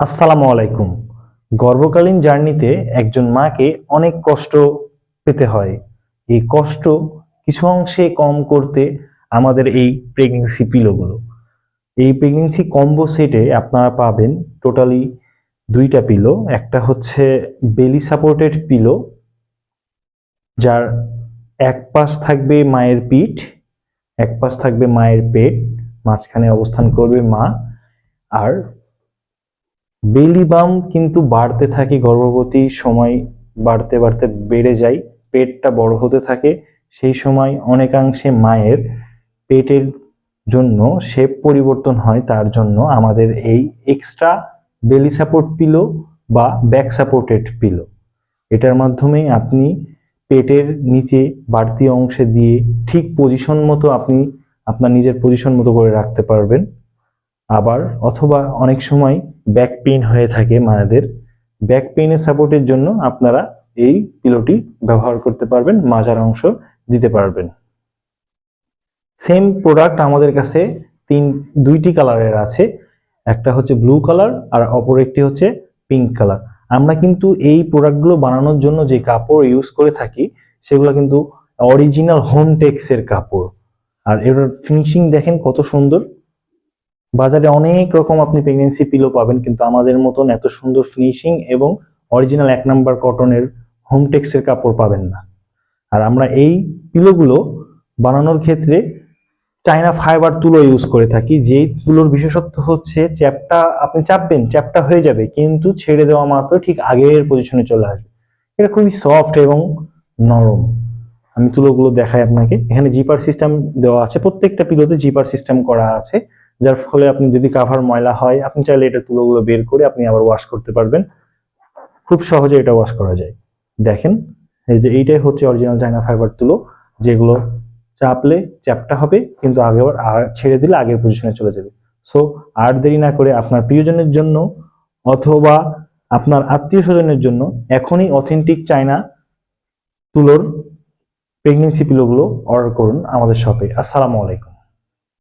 আসসালামু আলাইকুম। গর্ভকালীন জার্নিতে একজন মাকে অনেক কষ্ট পেতে হয়। এই কষ্ট কিছু অংশে কম করতে আমাদের এই প্রেগনেন্সি পিলোগুলো এই প্রেগনেন্সি কম্বো সেটে আপনারা পাবেন টোটালি দুইটা পিলো একটা হচ্ছে বেলি সাপোর্টেড পিলো যার এক পাশ থাকবে মায়ের পিঠ, এক পাশ থাকবে মায়ের পেট, মাঝখানে অবস্থান করবে মা। আর বেলি বাম কিন্তু বাড়তে থাকে গর্ভবতী, সময় বাড়তে বাড়তে বেড়ে যায়, পেটটা বড় হতে থাকে, সেই সময় অনেকাংশে মায়ের পেটের জন্য শেপ পরিবর্তন হয়, তার জন্য আমাদের এই এক্সট্রা বেলি সাপোর্ট পিলো বা ব্যাক সাপোর্টেড পিলো এটার মাধ্যমে আপনি পেটের নিচে বাড়তি অংশে দিয়ে ঠিক পজিশন মতো আপনি আপনার নিজের পজিশন মতো করে রাখতে পারবেন। আবার অথবা অনেক সময় ব্যাক পেইন হয়ে থাকে মায়েদের। ব্যাক পেইনের সাপোর্টের জন্য আপনারা এই পিলোটি ব্যবহার করতে পারবেন, মাজার অংশ দিতে পারবেন। সেম প্রোডাক্ট আমাদের কাছে তিন, দুইটি কালারের আছে। একটা হচ্ছে ব্লু কালার আর অপর একটি হচ্ছে পিঙ্ক কালার আমরা কিন্তু এই প্রোডাক্টগুলো বানানোর জন্য যে কাপড় ইউজ করে থাকি, সেগুলো কিন্তু অরিজিনাল হোম টেক্সের কাপড়। আর এর ফিনিশিং দেখেন কত সুন্দর। বাজারে অনেক রকম আপনি প্রেগনেন্সি পিলো পাবেন, কিন্তু আমাদের মতন এত সুন্দর ফিনিশিং এবং অরিজিনাল এক নাম্বার কটনের হোমটেক্সের কাপড় পাবেন না। আর আমরা এই পিলোগুলো বানানোর ক্ষেত্রে চায়না ফাইবার তুলো ইউজ করে থাকি, যেই তুলোর বিশেষত্ব হচ্ছে চ্যাপটা, আপনি চাপবেন, চ্যাপটা হয়ে যাবে, কিন্তু ছেড়ে দেওয়া মাত্র ঠিক আগের পজিশনে চলে আসবে। এটা খুবই সফট এবং নরম। আমি তুলোগুলো দেখাই আপনাকে। এখানে জিপার সিস্টেম দেওয়া আছে, প্রত্যেকটা পিলোতে জিপার সিস্টেম করা আছে। যার ফলে আপনি যদি কাভার ময়লা হয়, আপনি চাইলে এটা তুলোগুলো বের করে আপনি আবার ওয়াশ করতে পারবেন। খুব সহজে এটা ওয়াশ করা যায়। দেখেন, এই যে এইটাই হচ্ছে অরিজিনাল চায়না ফাইবার তুলো, যেগুলো চাপলে চ্যাপটা হবে, কিন্তু আগেবার আ- ছেড়ে দিলে আগের পজিশনে চলে যাবে। সো আর দেরি না করে আপনার প্রিয়জনের জন্য অথবা আপনার আত্মীয় স্বজনের জন্য এখনই অথেন্টিক চায়না তুলোর প্রেগনেন্সি পিলোগুলো অর্ডার করুন আমাদের শপে আসসালামু আলাইকুম।